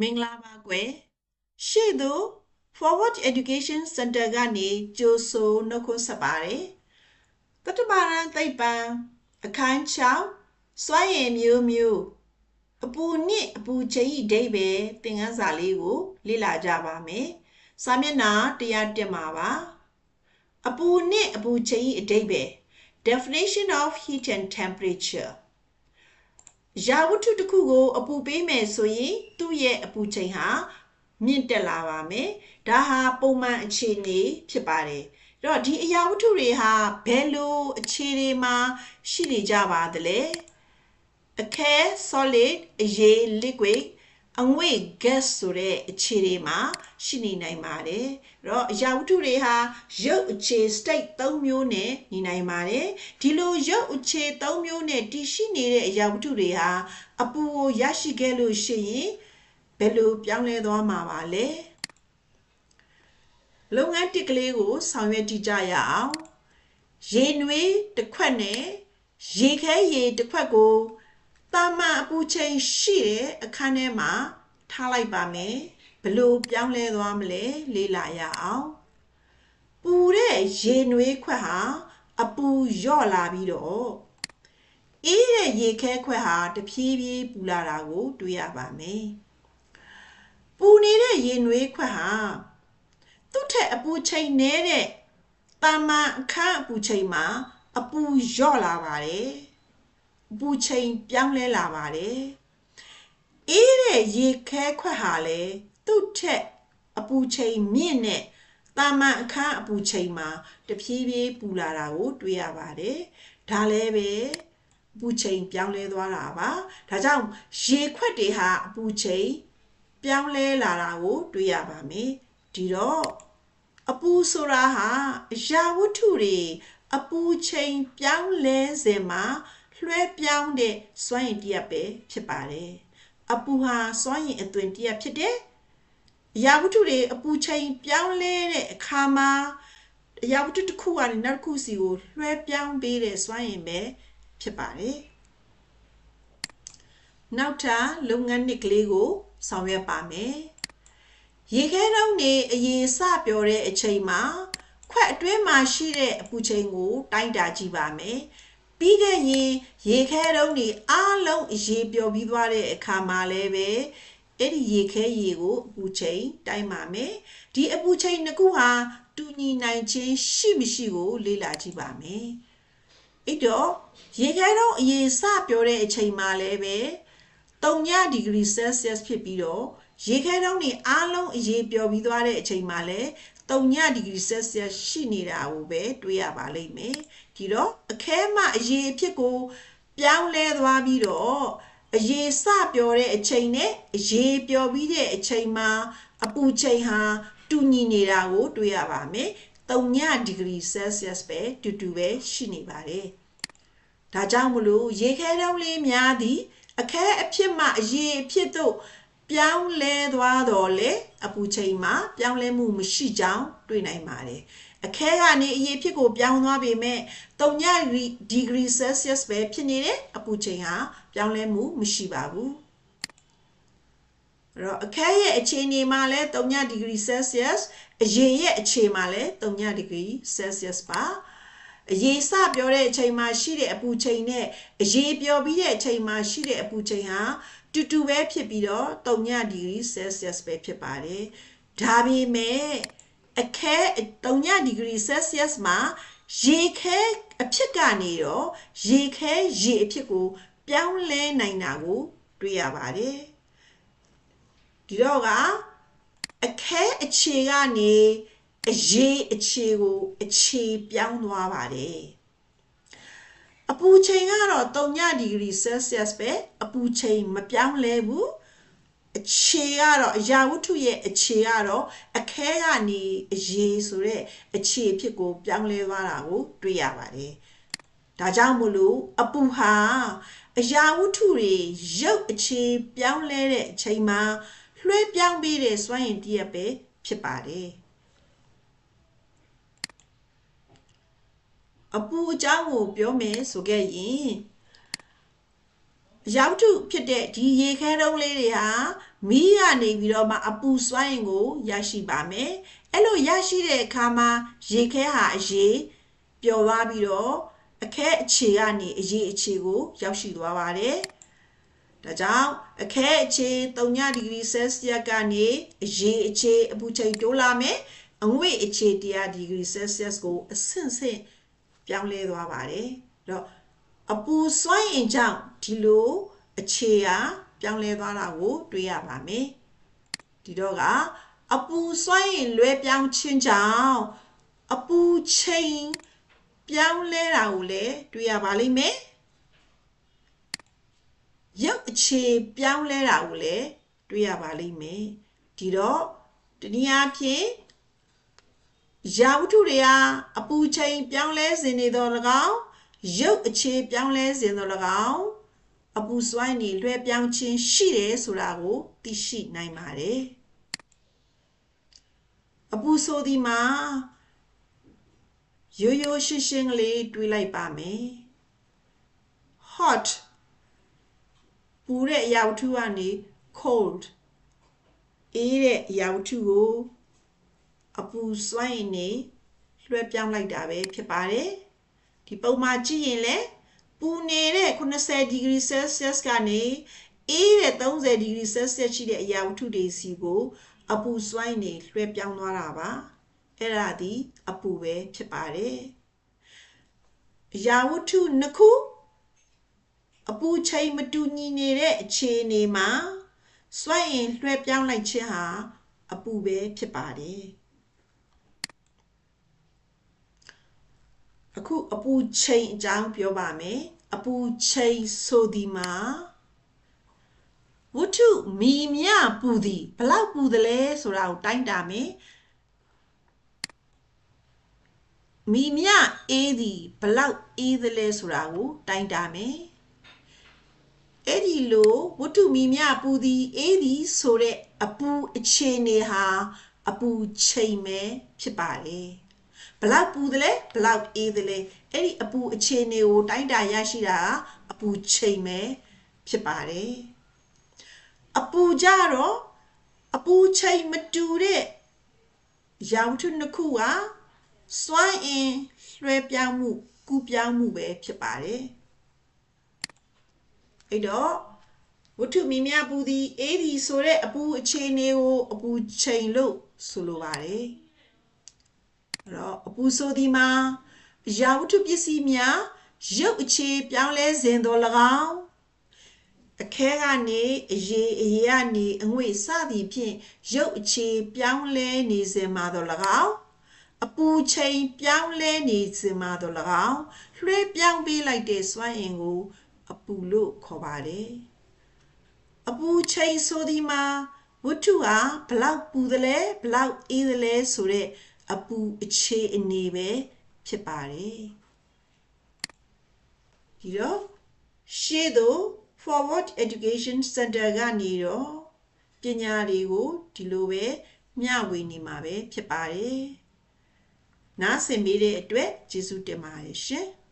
မင်္ဂလာပါကွယ်ရှေ့သို့ Forward Education Center ကနေကြိုဆိုနှုတ်ခွန်းဆက်ပါတယ်တတမာရန်သိပ္ပံအခန်း6စွမ်းရည်မျိုးမျိုးအပူနစ်အပူချိန်ဤဒိဗ္ဗေသင်ခန်းစာလေးကို လေ့လာကြပါမယ်စာမျက်နှာ101မှာပါအပူနစ်အပူချိန်ဤအဓိပ္ပာယ် definition of heat and temperature ရာဝတ္ထုတစ်ခုကို အပူပေးမယ်ဆိုရင်သူ့ရဲ့အပူချိန်ဟာမြင့်တက်လာပါမယ်။ဒါဟာပုံမှန်အခြေအနေဖြစ်ပါတယ်။အဲ့တော့ဒီအရာဝတ္ထုတွေဟာဘယ်လိုအခြေအနေမှာရှိနေကြပါသလဲ။အခဲ solid အရေး liquid အငွေ့ gas ဆိုတဲ့အခြေအနေမှာရှိနေနိုင်ပါတယ်။အဲ့တော့အရာဝတ္ထုတွေဟာရုပ်အခြေ state ၃မျိုးနဲ့နေနိုင်ပါတယ်။ဒီလိုရုပ်အခြေ၃မျိုးနဲ့တည်ရှိနေတဲ့အရာဝတ္ထုတွေဟာအပူကိုရရှိခဲ့လို့ရှိရင်ဘယ်လိုပြောင်းလဲသွားမှာပါလဲ။လုပ်ငန်းတစ်ကလေးကိုဆောင်ရွက်ကြည့်ကြရအောင်။ရေနွေးတစ်ခွက်နဲ့ရေခဲရေတစ်ခွက်ကို တာမန်အပူချိန်ရှိတဲ့အခန်းထဲမှာထားလိုက်ပါမယ်ဘလို့ပြောင်းလဲသွားမလဲလေ့လာရအောင်ပူတဲ့ရေနွေးခွက်ဟာအပူလျော့လာပြီးတော့အေးတဲ့ရေခဲခွက်ဟာတဖြည်းဖြည်းပူလာတာကို တွေ့ရပါမယ်ပူနေတဲ့ရေနွေးခွက်ဟာသူ့ထက်အပူချိန်နည်းတဲ့တာမန်အခန်းအပူချိန်မှာအပူလျော့လာပါတယ် ပူချိန်ပြောင်းလဲလာပါတယ်အေးတဲ့ရေခဲခွက်ဟာလည်းသူ့ထက်အပူချိန်မြင့်တဲ့တာမန်အခန်းအပူချိန်မှာတဖြည်းဖြည်းပူလာတာကိုတွေ့ရပါတယ်ဒါလည်းပဲအပူချိန်ပြောင်းလဲသွားတာပါဒါကြောင့်ရေခွက်တွေဟာအပူချိန်ပြောင်းလဲလာတာကိုတွေ့ရပါမယ်ဒီတော့အပူဆိုတာဟာအရာဝတ္ထုတွေအပူချိန်ပြောင်းလဲစေမှာ လွှဲပြောင်းတဲ့စွမ်းရည်တရက်ပဲဖြစ်ပါတယ်အပူဟာစွမ်းရည်အသွင်တရက်ဖြစ်တယ်အရာဝတ္ထုတွေအပူချိန်ပြောင်းလဲတဲ့အခါမှာအရာဝတ္ထုတစ်ခုကနေနောက်တစ်ခုစီကိုလွှဲပြောင်းပေးတဲ့စွမ်းရည်ပဲဖြစ်ပါတယ်နောက်ထပ်လုပ်ငန်းနှစ်ကလေးကို ဆောင်ရွက်ပါမယ်ရေခဲတုံးနေအရေးစပျော်တဲ့အချိန်မှာခွက်အတွင်းမှာရှိတဲ့အပူချိန်ကို တိုင်းတာကြည့်ပါမယ် ပြီးခဲ့ရင်ရေခဲတုံးတွေအားလုံးရေပျော်ပြီးသွားတဲ့အခါမှာလည်းပဲအဲ့ဒီရေခဲရေကိုအပူချိန်တိုင်းပါမယ်ဒီအပူချိန်နှစ်ခုဟာတူညီနိုင်ခြင်းရှိမရှိကိုလေ့လာကြည့်ပါမယ်အဲ့တော့ရေခဲတုံးအရေစပြောတဲ့အချိန်မှာလည်းပဲ3ဒီဂရီဆဲလ်ဆီးယပ်ဖြစ်ပြီးတော့ရေခဲတုံးတွေအားလုံးအရေပျော်ပြီးသွားတဲ့အချိန်မှာလည်း3ဒီဂရီဆဲလ်ဆီးယပ်ရှိနေတာကိုပဲတွေ့ရပါလိမ့်မယ် ဒီတော့အခဲမှအရေအဖြစ်ကို ပြောင်းလဲသွားပြီးတော့အရေစပျော်တဲ့အချိန်နဲ့အရေပျော်ပြီးတဲ့အချိန်မှာအပူချိန်ဟာတူညီနေတာကို တွေ့ရပါမယ်3ဒီဂရီဆဲလ်ဆီးယပ်ပဲတူတူပဲရှိနေပါတယ်ဒါကြောင့်မလို့ရေခဲတုံးလေးများသည်အခဲအဖြစ်မှအရေအဖြစ်သို့ပြောင်းလဲသွားတော့လေအပူချိန်မှာပြောင်းလဲမှုမရှိကြောင်းတွေ့နိုင်ပါတယ် အခဲကနေအရေးဖြစ်ကိုပြောင်းသွားပေမဲ့3ဒီဂရီဆဲလ်ဆီးယပ်ပဲဖြစ်နေတယ်အပူချိန်ဟာပြောင်းလဲမှုမရှိပါဘူးအဲ့တော့အခဲရဲ့အခြေအနေမှာလဲ3ဒီဂရီဆဲလ်ဆီးယပ်အရေရဲ့အခြေမှာလဲ3ဒီဂရီဆဲလ်ဆီးယပ်ပါအရေးစပြောတဲ့အချိန်မှာရှိတဲ့အပူချိန်နဲ့အရေးပြောပြီးတဲ့အချိန်မှာရှိတဲ့အပူချိန်ဟာတူတူပဲဖြစ်ပြီးတော့3ဒီဂရီဆဲလ်ဆီးယပ်ပဲဖြစ်ပါတယ်ဒါပေမဲ့ အခဲ3ဒီဂရီဆဲလ်ဆီးယပ်မှာရေခဲအဖြစ်ကနေတော့ရေခဲရေအဖြစ်ကို ပြောင်းလဲနိုင်တာကို တွေ့ရပါတယ်ဒီတော့ကအခဲအခြေကနေအရေးအခြေကိုအခြေပြောင်းသွားပါတယ်အပူချိန်ကတော့3ဒီဂရီဆဲလ်ဆီးယပ်ပဲအပူချိန်မပြောင်းလဲဘူး အခြေကတော့အရာဝတ္ထုရဲ့အခြေကတော့အခဲကနေအရေးဆိုတဲ့အခြေဖြစ်ကို ပြောင်းလဲသွားတာကို တွေ့ရပါတယ်ဒါကြောင့်မို့လို့အပူဟာအရာဝတ္ထုတွေရုပ်အခြေပြောင်းလဲတဲ့အချိန်မှာလွှဲပြောင်းပေးတဲ့စွမ်းရည်တရက်ပဲဖြစ်ပါတယ်အပူအကြောင်းကိုပြောမယ်ဆိုခဲ့ရင်အ ရာဝတ္ထုဖြစ်တဲ့ဒီရေခဲတုံးလေးတွေဟာမီးကနေပြီးတော့မှအပူစွမ်းအင်ကိုရရှိပါမယ်အဲ့လိုရရှိတဲ့အခါမှာရေခဲဟာအရေပျော်သွားပြီးတော့အခဲအခြေကနေအရေအခြေကိုရောက်ရှိသွားပါတယ်ဒါကြောင့်အခဲအခြေ3ဒီဂရီဆဲလ်စီယပ်ကနေအရေအခြေအပူချိန်တိုးလာမယ်အငွေ့အခြေ100ဒီဂရီဆဲလ်စီယပ်ကိုအဆင့်ဆင့်ပြောင်းလဲသွားပါတယ်အဲ့တော့ အပူစွမ်းအင်ကြောင့်ဒီလိုအခြေဟာပြောင်းလဲသွားတာကိုတွေ့ရပါမယ်ဒီတော့ကအပူစွမ်းအင်လွဲပြောင်းခြင်းကြောင့်အပူချိန်ပြောင်းလဲတာကိုလည်းတွေ့ရပါလိမ့်မယ်ရုပ်အခြေပြောင်းလဲတာကိုလည်းတွေ့ရပါလိမ့်မယ်ဒီတော့တနည်းအားဖြင့်ရာဝတ္ထုတွေဟာအပူချိန်ပြောင်းလဲစေနေသော၎င်း ရုပ်အခြေပြောင်းလဲစေသော၎င်းအပူစွမ်းနေလွှဲပြောင်းခြင်းရှိတယ်ဆိုတာကိုသိရှိနိုင်ပါတယ်အပူဆိုဒီမှာရိုးရိုးရှင်းရှင်းကလေးတွေးလိုက်ပါမယ် hot ပူတဲ့အရာဝတ္ထုကနေ cold အေးတဲ့အရာဝတ္ထုကိုအပူစွမ်းရင်နေလွှဲပြောင်းလိုက်တာပဲဖြစ်ပါတယ် ဒီပုံမှာကြည့်ရင်လည်းပူနေတဲ့80ဒီဂရီဆဲလ်ဆီယပ်ကနေအေးတဲ့30ဒီဂရီဆဲလ်ဆီယပ်ရှိတဲ့အရာဝတ္ထုတွေစီကိုအပူစွမ်းနေလွှဲပြောင်းသွားတာပါအဲ့ဒါဒီအပူပဲဖြစ်ပါတယ်အရာဝတ္ထုနှစ်ခုအပူချိန်မတူညီနေတဲ့အခြေအနေမှာစွမ်းအင်လွှဲပြောင်းလိုက်ခြင်းဟာအပူပဲဖြစ်ပါတယ် အခုအပူချိန်အကြောင်းပြောပါမယ်အပူချိန်ဆိုဒီမှာဝတ္ထုမီမြပူသည်ဘလောက်ပူသလဲဆိုတာကိုတိုင်းတာမယ်မီမြအေးသည်ဘလောက်အေးသလဲဆိုတာကိုတိုင်းတာမယ်အဲ့ဒီလိုဝတ္ထုမီမြပူသည်အေးသည်ဆိုတဲ့အပူအခြေအနေဟာအပူချိန်ပဲဖြစ်ပါတယ် ဘလောက်ပူသလဲဘလောက်အေးသလဲအဲ့ဒီအပူအခြေအနေကိုတိုင်းတာရရှိတာအပူချိန်ပဲဖြစ်ပါတယ်အပူကြတော့အပူချိန်မတူတဲ့ရောင်ထုနှစ်ခုကစွမ်းအင်လွှဲပြောင်းမှုကူးပြောင်းမှုပဲဖြစ်ပါတယ်အဲ့တော့ဝတ္ထုမီမြပူသည်အေးသည်ဆိုတဲ့အပူအခြေအနေကိုအပူချိန်လို့ဆိုလိုပါတယ် အဲ့တော့အပူဆိုသည်မှာရာဝတ္ထုပစ္စည်းများရုပ်အခြေပြောင်းလဲစဉ်သော၎င်းအခဲကနေအရေအရေကနေအငွေ့စသည်ဖြင့်ရုပ်အခြေပြောင်းလဲနေစဉ်မှာသော၎င်းအပူချိန်ပြောင်းလဲနေစဉ်မှာသော၎င်းလွှဲပြောင်းပေးလိုက်တဲ့စွမ်းအင်ကိုအပူလို့ခေါ်ပါတယ်အပူချိန်ဆိုဒီမှာဝတ္ထုဟာဘလောက်ပူသလဲဘလောက်အေးသလဲဆိုတဲ့ အပူအခြေအနေပဲဖြစ်ပါတယ်ဒီတော့ရှေ့သို့ forward education center ကနေတော့ပညာတွေကိုဒီလိုပဲမျှဝေနေမှာပဲဖြစ်ပါတယ်နားဆင်ပေးတဲ့အတွက်ကျေးဇူးတင်ပါတယ်ရှင်။